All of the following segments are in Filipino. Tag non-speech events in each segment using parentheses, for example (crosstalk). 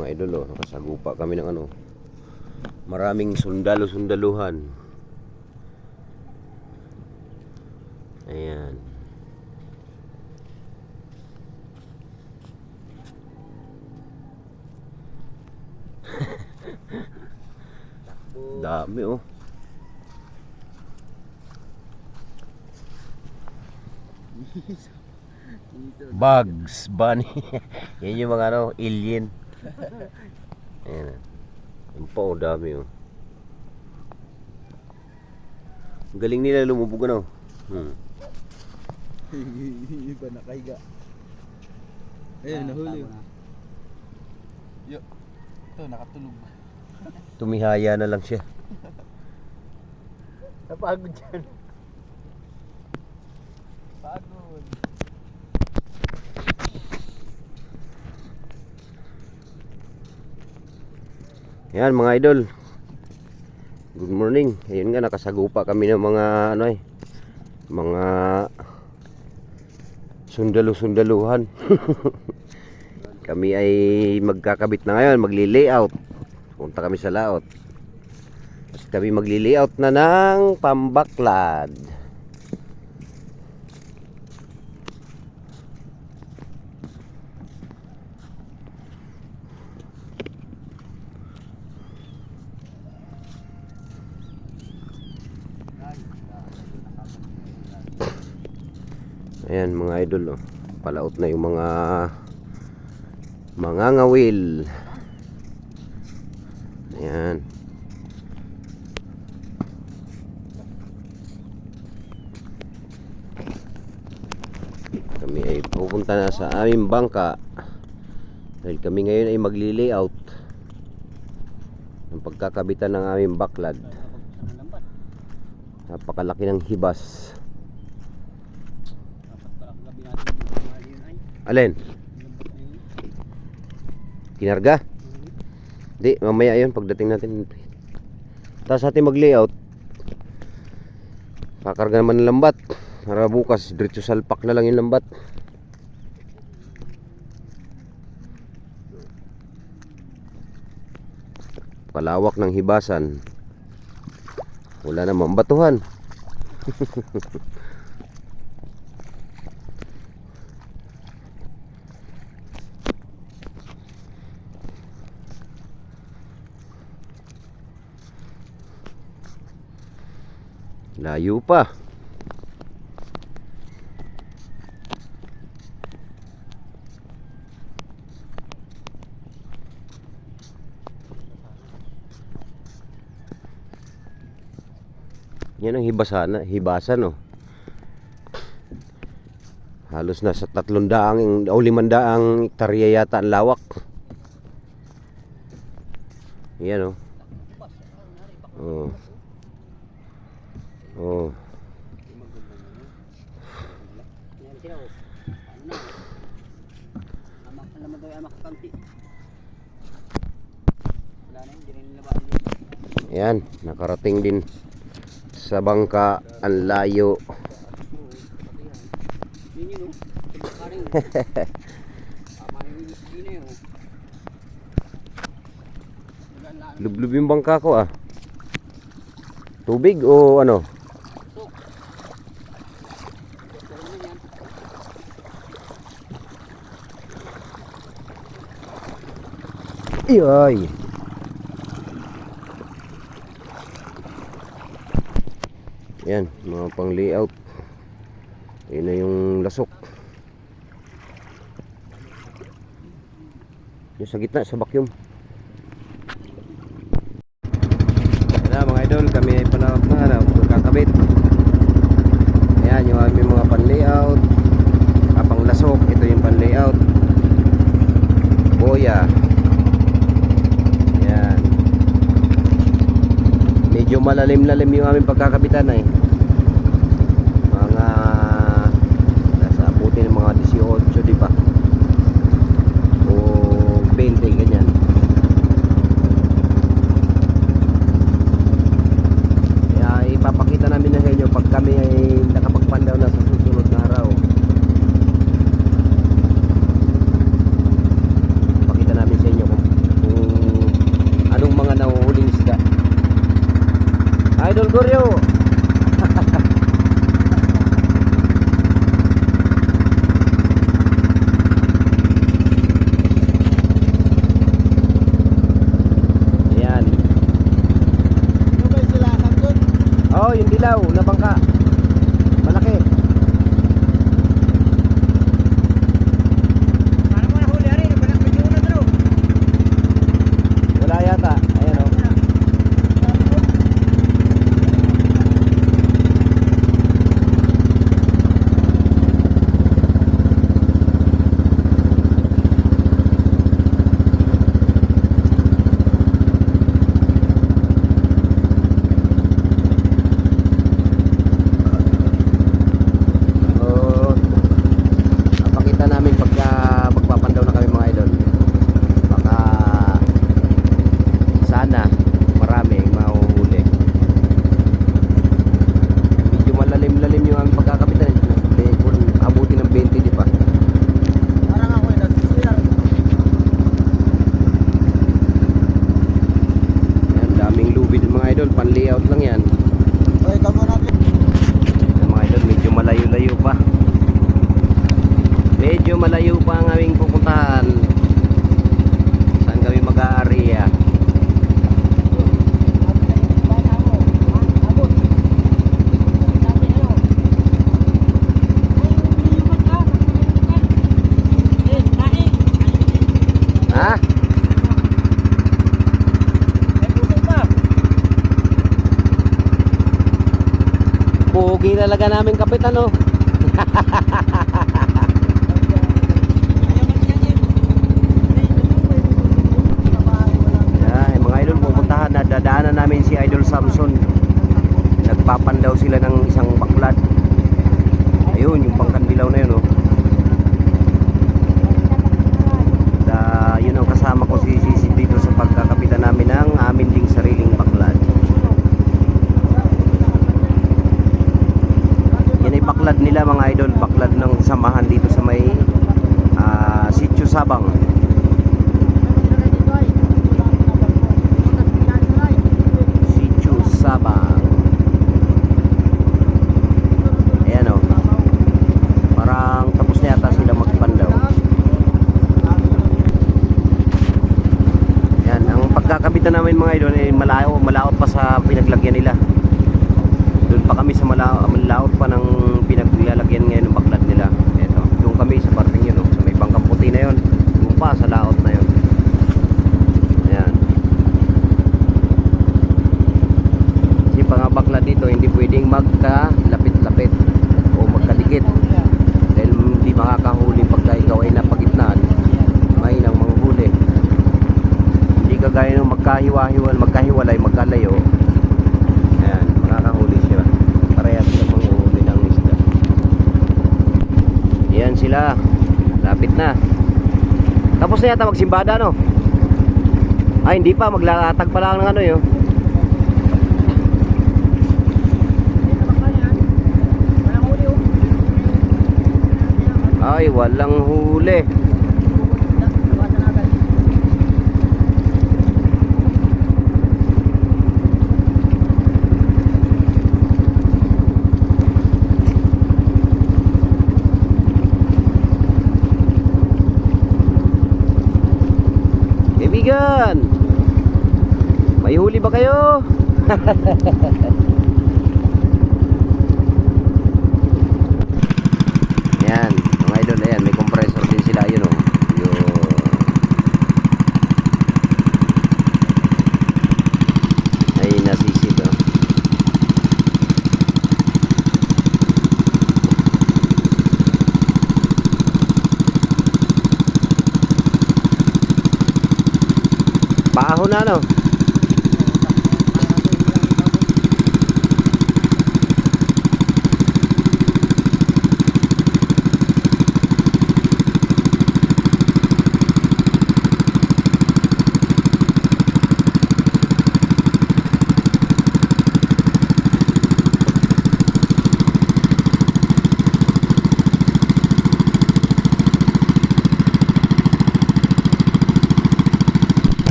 mga idol oh, nakasagupa kami ng ano. Maraming sundalo-sundaluhan. Ayan. (laughs) Dami oh. (laughs) Bugs Bunny. (laughs) Yan yung mga ano, alien. Ayan. Yung pa oh, dami oh. Ang galing nila lumubog ano. Hmm. (laughs) Iba nakahiga. Ayun, nahuli. Yo. Ito, nakatulog. Tumihaya na lang siya. (laughs) Napagod dyan. Yan mga idol. Good morning. Ayun nga nakasagupa kami ng mga ano eh. Mga sundalo-sundaluhan. (laughs) kami ay magkakabit na ngayon, magli-layout. Punta kami sa layout. Tapos kami magli-layout na ng pambaklad. Ayan mga idol oh. Palaot na yung mga mga ngawil. Ayan. Kami ay pupunta na sa aming bangka. Dahil kami ngayon ay magli-layout ng pagkakabitan ng aming baklad. Napakalaki ng hibas. Alin? Kinarga? Di, mamaya yun pagdating natin. Tapos ating mag-layout. Kakarga naman ng lambat. Para bukas, diretso salpak na lang yung lambat. Palawak ng hibasan. Wala namang batuhan. (laughs) Layo pa. Yan ang hibasan, hibasan no. Halos nasa tatlong daang o limang daang hektarya yata ang lawak. Yan oh. Oh. Oh. Yan, nakarating din sa bangka ang layo. (laughs) Lublub yung bangka ko ah. Tubig o ano? Ito naman yan. Iyay. Yan, mga pang layout. Yun na yung lasok. Yung sa gitna, sa vacuum. Yan mga idol, kami ay palaot na na kakabit. Ayan, yung aming mga pan layout. Ah, pang lasok, ito yung pan layout. Boya. Yan. Medyo malalim-lalim yung aming pagkakabitan eh. Idol Goryeo. medyo malayo pa ang aming pupuntahan saan kami mag-aariya ah? Ha? Pugi talaga namin kapitan oh. (laughs) namin si Idol Samson. Nagpapan daw sila ng isang baklad makakahuli pagka ikaw ay napagitnaan. May nang manghuli. Hindi kagaya nung magkahiwa-hiwal magkahiwalay magkalayo. Ayan makakahuli siya. Parehas na manghuli ng isda. Yan sila. Lapit na. Tapos na yata magsimbada no? Ay hindi pa. Maglatag pa lang ng ano yun Ay, walang huli. Kaibigan! May huli ba kayo? (laughs) muna, no?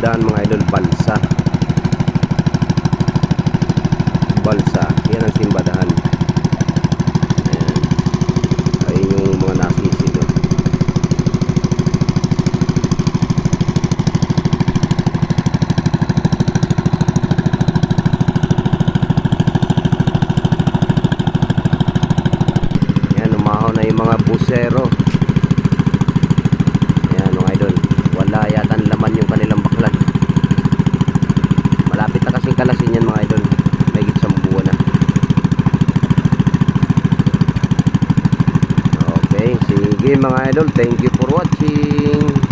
dumadaan mga idol balsa. Balsa. Yan ang simbadahan. Ayan. Ay yung mga nasisi no? yan umahaw na yung mga busero. Mga idol. Thank you for watching.